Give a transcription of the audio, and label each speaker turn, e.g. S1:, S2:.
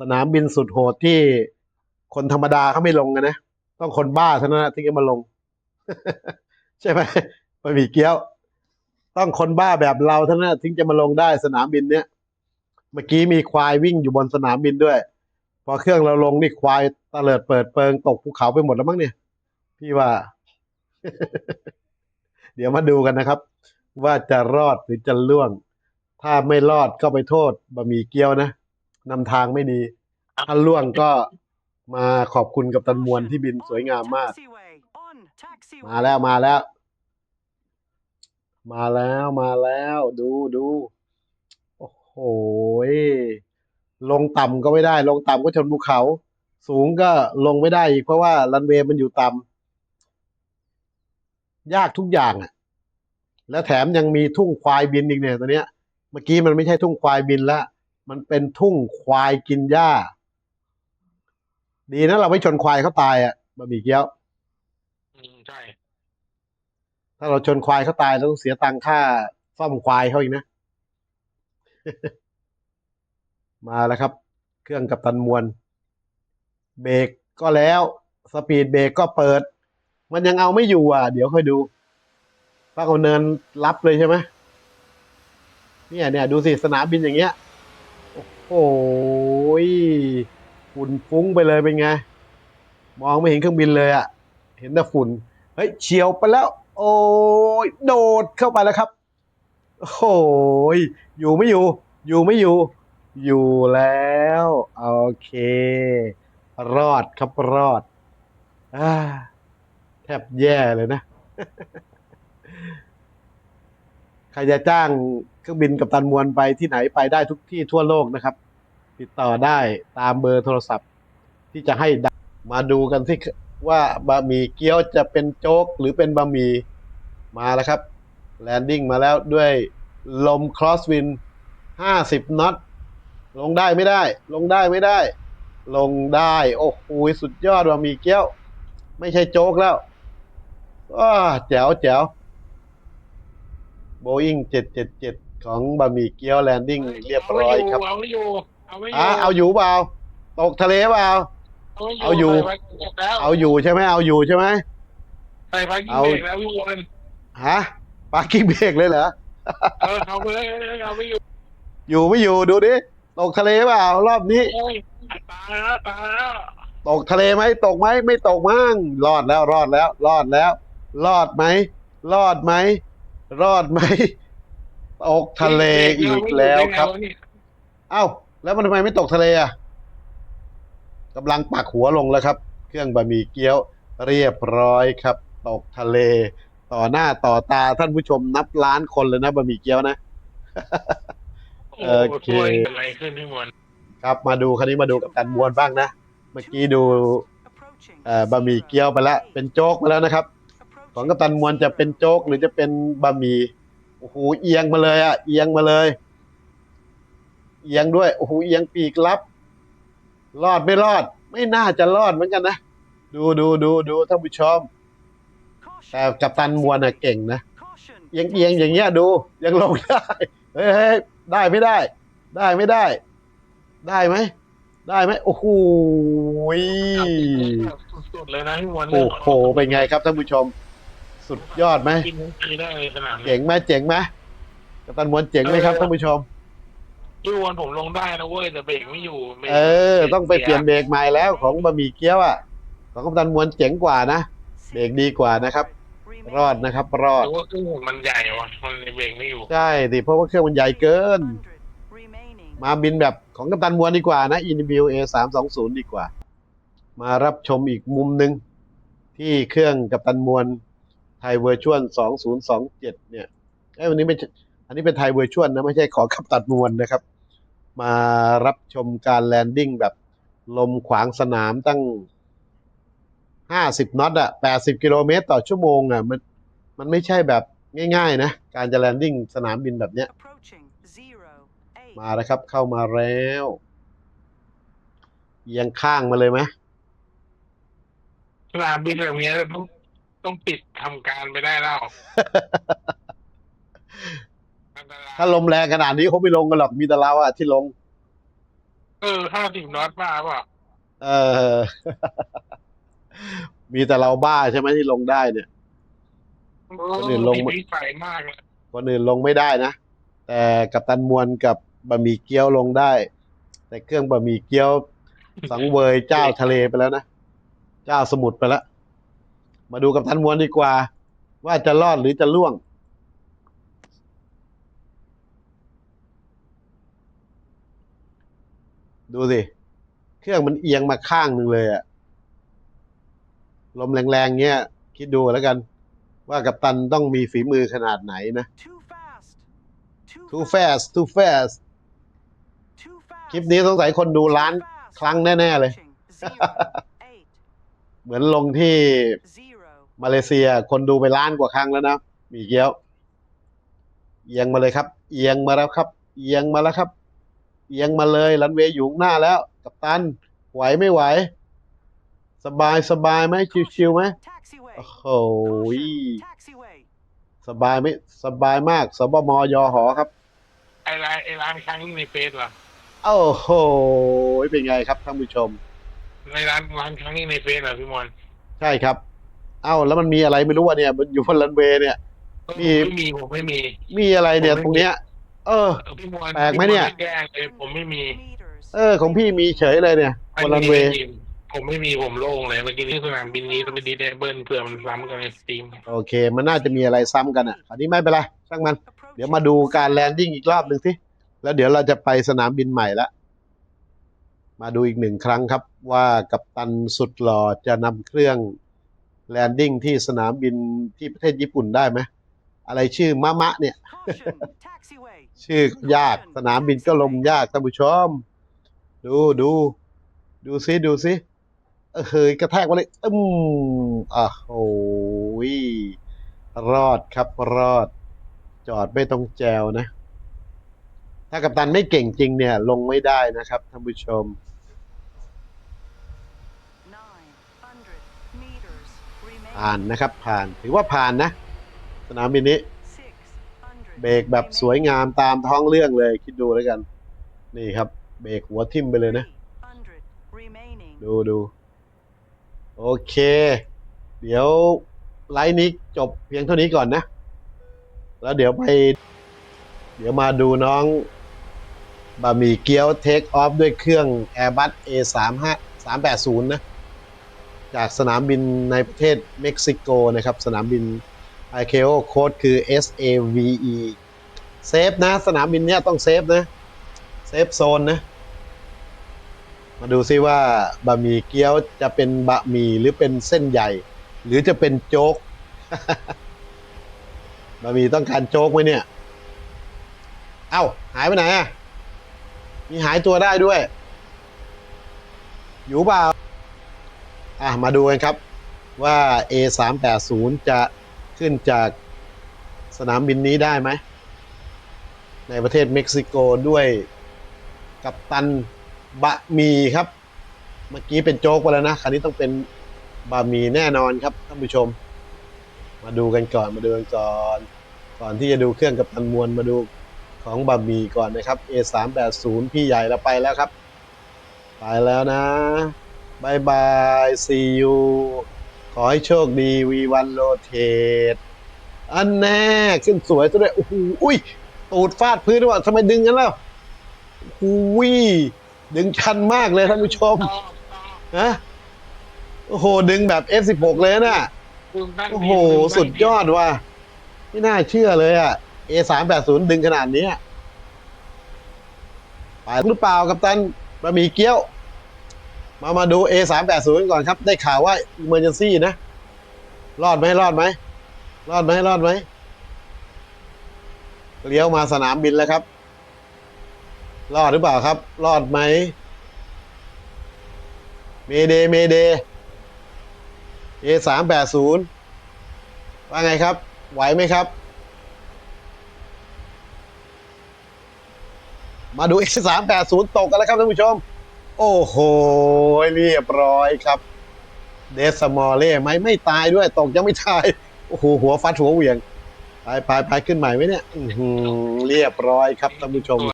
S1: สนามบินสุดโหดที่คนธรรมดาเขาไม่ลงกันนะ ต้องคนบ้าเท่านั้นนะที่จะมาลง ใช่ไหมบะหมี่เกี๊ยว ต้องคนบ้าแบบเราเท่านั้นถึงจะมาลงได้สนามบินเนี้ยเมื่อกี้มีควายวิ่งอยู่บนสนามบินด้วย พอเครื่องเราลงนี่ควายตะเลิดเปิดเปิงตกภูเขาไปหมดแล้วมั้งเนี่ย พี่ว่า เดี๋ยวมาดูกันนะครับ ว่าจะรอดหรือจะล่วง ถ้าไม่รอดก็ไปโทษบะหมี่เกี๊ยวนะ นำทางไม่ดีถ้าล่วงก็มาขอบคุณกับตันมวลที่บินสวยงามมาก มาแล้วมาแล้ว มาแล้วมาแล้ว ดูดูโอ้โหยลงต่ำก็ไม่ได้ ลงต่ำก็ชนภูเขา สูงก็ลงไม่ได้อีกเพราะว่ารันเวย์มันอยู่ต่ำยากทุกอย่างอะ แล้วแถมยังมีทุ่งควายบินอีกเนี่ยตัวเนี้ย เมื่อกี้มันไม่ใช่ทุ่งควายบินละ มันเป็นทุ่งควายกินหญ้า ดีนะเราไม่ชนควายเขาตายอะบะหมี่เกี๊ยว
S2: อืมใช่
S1: ถ้าเราชนควายเขาตายเราต้องเสียตังค่าซ่อมควายเขาอีกนะ มาแล้วครับ เครื่องกับตันมวลเบรกก็แล้ว สปีดเบรกก็เปิด มันยังเอาไม่อยู่อะ เดี๋ยวค่อยดูป้าเอาเนินรับเลยใช่ไหมเนี่ยเนี่ยดูสิสนามบินอย่างเงี้ย โอ้ยฝุ่นฟุ้งไปเลยเป็นไง มองไม่เห็นเครื่องบินเลยอะ เห็นแต่ฝุ่น เฮ้ยเฉียวไปแล้ว โอ้ยโดดเข้าไปแล้วครับ โอ้ยอยู่ไม่อยู่ อยู่ไม่อยู่ อยู่แล้ว โอเค รอดครับรอดอแทบแย่เลยนะ ใครจะจ้าง เครื่องบินกับตันมวลไปที่ไหนไปได้ทุกที่ทั่วโลกนะครับ ติดต่อได้ตามเบอร์โทรศัพท์ ที่จะให้มาดูกันสิว่าบะหมี่เกี๊ยวจะเป็นโจ๊กหรือเป็นบะหมี่มาแล้วครับแลนดิ้งมาแล้วด้วยลมครอสวินห้าสิบน็อตลงได้ไม่ได้ ลงได้ไม่ได้ ลงได้ โอ้โหสุดยอดบะหมี่เกี๊ยว ไม่ใช่โจ๊กแล้วว้าแจ๋วแจ๋วโบอิงเจ็ดเจ็ดเจ็ด ของบะหมี่เกี๊ยวแลนดิ้งเรียบร้อยครับ
S2: เอาไม่อยู่ เอาไม่อยู่
S1: อะเอาอยู่เปล่า ตกทะเลเปล่า
S2: ไม่
S1: เอาอยู่
S2: ใส่ไฟกินเบรกแล้ว
S1: เอาอยู่ใช่ไหมเอาอยู่ใช่ไหม
S2: ใส่ไฟกิน
S1: เอา
S2: เบรกแล้วพี่วอน
S1: ฮะปาร์กิ้งเบรกเลยเหรอ
S2: เออเอาไปเลยเอาไม่อยู่
S1: อยู่ไม่อยู่ดูดิ ตกทะเลเปล่ารอบนี้
S2: โอ้ยตายแล้วตายแล้ว
S1: ตกทะเลไหมตกไหมไม่ตกมั้งรอดแล้วรอดแล้ว รอดแล้ว รอดไหมรอดไหมรอดไหม ตกทะเลอีกแล้วครับ เอ้า แล้วมันทำไมไม่ตกทะเลอะกำลังปักหัวลงแล้วครับ เครื่องบะหมี่เกี๊ยวเรียบร้อยครับ ตกทะเล ต่อหน้าต่อตาท่านผู้ชมนับล้านคนเลยนะบะหมี่เกี๊ยวนะ
S2: โอ้
S1: โอเค
S2: ช่วยอะไรขึ้นพี่วอน
S1: ครับมาดูคันนี้มาดูกับกันมวลบ้างนะ เมื่อกี้ดูเอ่อบะหมี่เกี๊ยวไปแล้วเป็นโจ๊กไปแล้วนะครับ ของกัปตันมวลจะเป็นโจ๊กหรือจะเป็นบะหมี่โอ้โหเอียงมาเลยอะ เอียงมาเลย เอียงด้วยโอ้โหเอียงปีกลับ รอดไม่รอด ไม่น่าจะรอดเหมือนกันนะดูดูดูดูท่านผู้ชมแต่กัปตันมวลน่ะเก่งนะเอียงเอียงอย่างเงี้ยดู ยังลงได้เฮ้ยเฮ้ยได้ไม่ได้ ได้ไม่ได้ ได้ไหมได้ไหมโอ้โห
S2: สุดๆเลยนะพี่วอน
S1: โอ้โหเป็นไงครับท่านผู้ชม สุดยอดไหม
S2: กินทั้งปีได้เลยสนามนี้
S1: เจ๋งไหมเจ๋งไหมกัปตันมวลเจ๋งไหมครับท่านผู้ชม
S2: พี่วอนผมลงได้นะเว้ยแต่เบรกไม่อยู่บรก
S1: เออ ต้องไปเปลี่ยนเบรกใหม่แล้วของบะหมี่เกี๊ยวอะของกัปตันมวลเจ๋งกว่านะเบรกดีกว่านะครับรอดนะครับ รอ
S2: ห
S1: ด
S2: รือว่าเครื่องผมมันใหญ่วะมันเลยเบรกไม่อยู่
S1: ใช่ดิเพราะว่าเครื่องมันใหญ่เกิน มาบินแบบของกัปตันมวลดีกว่านะ Inview A สามสองศูนย์ดีกว่า มารับชมอีกมุมหนึ่งที่เครื่องกัปตันมวล ไทยเวอร์ชวลสองศูนย์สองเจ็ดเนี่ยไอ้ยวันนี้ไม่ใช่อันนี้เป็นไทยเวอร์ชวลนะ ไม่ใช่ของกัปตันมวลนะครับ มารับชมการแลนดิ้งแบบลมขวางสนามตั้งห้าสิบน็อตอะแปดสิบกิโลเมตรต่อชั่วโมงอะมันมันไม่ใช่แบบง่าย ๆ นะ การจะแลนดิ้งสนามบินแบบเนี้ย มาแล้วครับเข้ามาแล้วเอียงข้างมาเลยไหม
S2: สนามบินแบบนี้ต้อง ต้องปิดทำการไปได้แล้วอันตราย
S1: ถ้าลมแรงขนาดนี้เขาไม่ลงกันหรอกมีแต่เราอะที่ลง
S2: เออห้าสิบน็อตบ้าเปล่ะ
S1: เออ มีแต่เราบ้าใช่ไหมที่ลงได้เนี่ย คนอื่นลง
S2: มีพิสัยมากเลย
S1: คนอื่นลงไม่ได้นะ แต่กัปตันมวลกับบะหมี่เกี๊ยวลงได้ แต่เครื่องบะหมี่เกี๊ยว สังเวยเจ้าทะเลไปแล้วนะ เจ้าสมุทรไปแล้ว มาดูกัปตันมวลดีกว่า ว่าจะรอดหรือจะล่วง ดูสิ เครื่องมันเอียงมาข้างหนึ่งเลยอะลมแรงๆเงี้ย คิดดูแล้วกัน ว่ากัปตันต้องมีฝีมือขนาดไหนนะ
S3: Too fast.
S1: too fast too fast
S3: Too fast.
S1: คลิปนี้สงสัยคนดูล้าน
S3: Too fast.
S1: ครั้งแน่ ๆ เลย
S3: Zero, eight,
S1: เหมือนลงที่
S3: zero.
S1: มาเลเซียคนดูไปล้านกว่าครั้งแล้วนะหมีเกี๊ยว เอียงมาเลยครับ เอียงมาแล้วครับ เอียงมาแล้วครับ เอียงมาเลยรันเวย์อยู่ข้างหน้าแล้ว กัปตันไหวไม่ไหว สบายสบายไหมชิวๆไหม
S3: Taxiway.
S1: โอ้โห
S3: Caution. Taxiway.
S1: สบายไหมสบายมากสบมยหอครับ
S2: ไอ้ร้านไอ้ร้านครั้งในเฟซเหรอ
S1: โอ้โหเป็นไงครับท่านผู้ชม
S2: ในร้านร้านครั้งในเฟซเหรอพี่มอน
S1: ใช่ครับ เอ้าแล้วมันมีอะไรไม่รู้ว่าเนี่ย มันอยู่บนรันเวย์เนี่ย
S2: เออ
S1: มี
S2: ไม่มีผมไม่มี
S1: มีอะไรเนี่ย
S2: ผมไม่
S1: ตรงเนี้ย เออ
S2: เออพี่มอน
S1: แปลกไหมเนี่ย
S2: พี่อแกล้งเลยผมไม่มี
S3: Meters.
S1: เออ ของพี่มีเฉยเลยเนี่ยบนรันเวย์
S2: ผมไม่มีผมโล่งเลยเมื่อกี้ที่สนามบินนี้ต้องไปดีได้เบิ้ลเผื่อมันซ้ำกันในสตรีม
S1: โอเค มันน่าจะมีอะไรซ้ำกันอะอันนี้ไม่เป็นไรช่างมัน
S3: Approaching
S1: เดี๋ยวมาดูการแลนดิ้งอีกรอบหนึ่งสิแล้วเดี๋ยวเราจะไปสนามบินใหม่ละ มาดูอีกหนึ่งครั้งครับว่ากัปตันสุดหล่อจะนำเครื่อง แลนดิ้งที่สนามบินที่ประเทศญี่ปุ่นได้ไหมอะไรชื่อมะมะเนี่ย
S3: Caution. Taxiway.
S1: ชื่อยากสนามบินก็ลมยากท่านผู้ชม ดูดูดูซิดูซิเออเฮ้ยกระแทกมาเลยอืมอะโอ้ยรอดครับรอด จอดไม่ต้องแจวนะ ถ้ากัปตันไม่เก่งจริงเนี่ย ลงไม่ได้นะครับท่านผู้ชม ผ่านนะครับผ่านถือว่าผ่านนะ สนามบินนี้
S3: 600
S1: เบรกแบบสวยงามตามท้องเรื่องเลยคิดดูแล้วกัน นี่ครับ เบรกหัวทิ่มไปเลยนะ
S3: 300 remaining.
S1: ดูดูโอเค เดี๋ยวไลฟ์นี้จบเพียงเท่านี้ก่อนนะ แล้วเดี๋ยวไป เดี๋ยวมาดูน้องบะหมี่เกี๊ยวเทคออฟด้วยเครื่อง Airbus A35 380 นะ จากสนามบินในประเทศเม็กซิโกนะครับ สนามบิน i c a o โค้ดคือ SAVE เซฟนะ สนามบินเนี้ยต้องเซฟนะ เซฟโซนนะ มาดูซิว่าบะหมี่เกี๊ยวจะเป็นบะหมี่หรือเป็นเส้นใหญ่ หรือจะเป็นโจ๊กบะหมี่ต้องการโจ๊กไหมเนี่ย เอ้า หายไปไหนอะ มีหายตัวได้ด้วย อยู่เปล่า อะมาดูกันครับว่า A380 จะขึ้นจากสนามบินนี้ได้ไหม ในประเทศเม็กซิโกด้วยกัปตันบะมีครับ เมื่อกี้เป็นโจ๊กไปแล้วนะคราวนี้ต้องเป็นบะมีแน่นอนครับท่านผู้ชม มาดูกันก่อนมาดูกันก่อน ก่อนที่จะดูเครื่องกับตันมวลมาดูของบะมีก่อนนะครับ A380 พี่ใหญ่เราไปแล้วครับ ไปแล้วนะ บายบาย see you ขอให้โชคดี V1 rotate อันแน่ขึ้นสวยซะด้วยโอ้โหอุ้ย ตูดฟาดพื้นด้วยว่ะทำไมดึงกันแล้วหูยดึงชันมากเลยท่านผู้ชมฮะโอ้โห ดึงแบบ F16 เลยนะ
S2: ลืมตั้ง
S1: โอ้โห สุดยอดว่ะไม่น่าเชื่อเลยอะ A380 ดึงขนาดนี้อะไปหรือเปล่ากับตันบะหมี่เกี๊ยว มามาดู A380 ก่อนครับ ได้ข่าวว่า Emergency นะ รอดไหมรอดไหมรอดไหมรอดไหมเลี้ยวมาสนามบินแล้วครับ รอดหรือเปล่าครับ รอดไหมเมเดเมเด A สามแปดศูนย์ว่าไงครับ ไหวไหมครับ มาดู A สามแปดศูนย์ตกกันแล้วครับท่านผู้ชม โอ้โห เรียบร้อยครับ เดสมอลเล่ไหมไม่ตายด้วยตกยังไม่ตาย โอ้โห หัวฟัดหัวเหวี่ยง ไปไปไปขึ้นใหม่ไหมเนี่ย อื้อหือเรียบร้อยครับท่านผู้ชม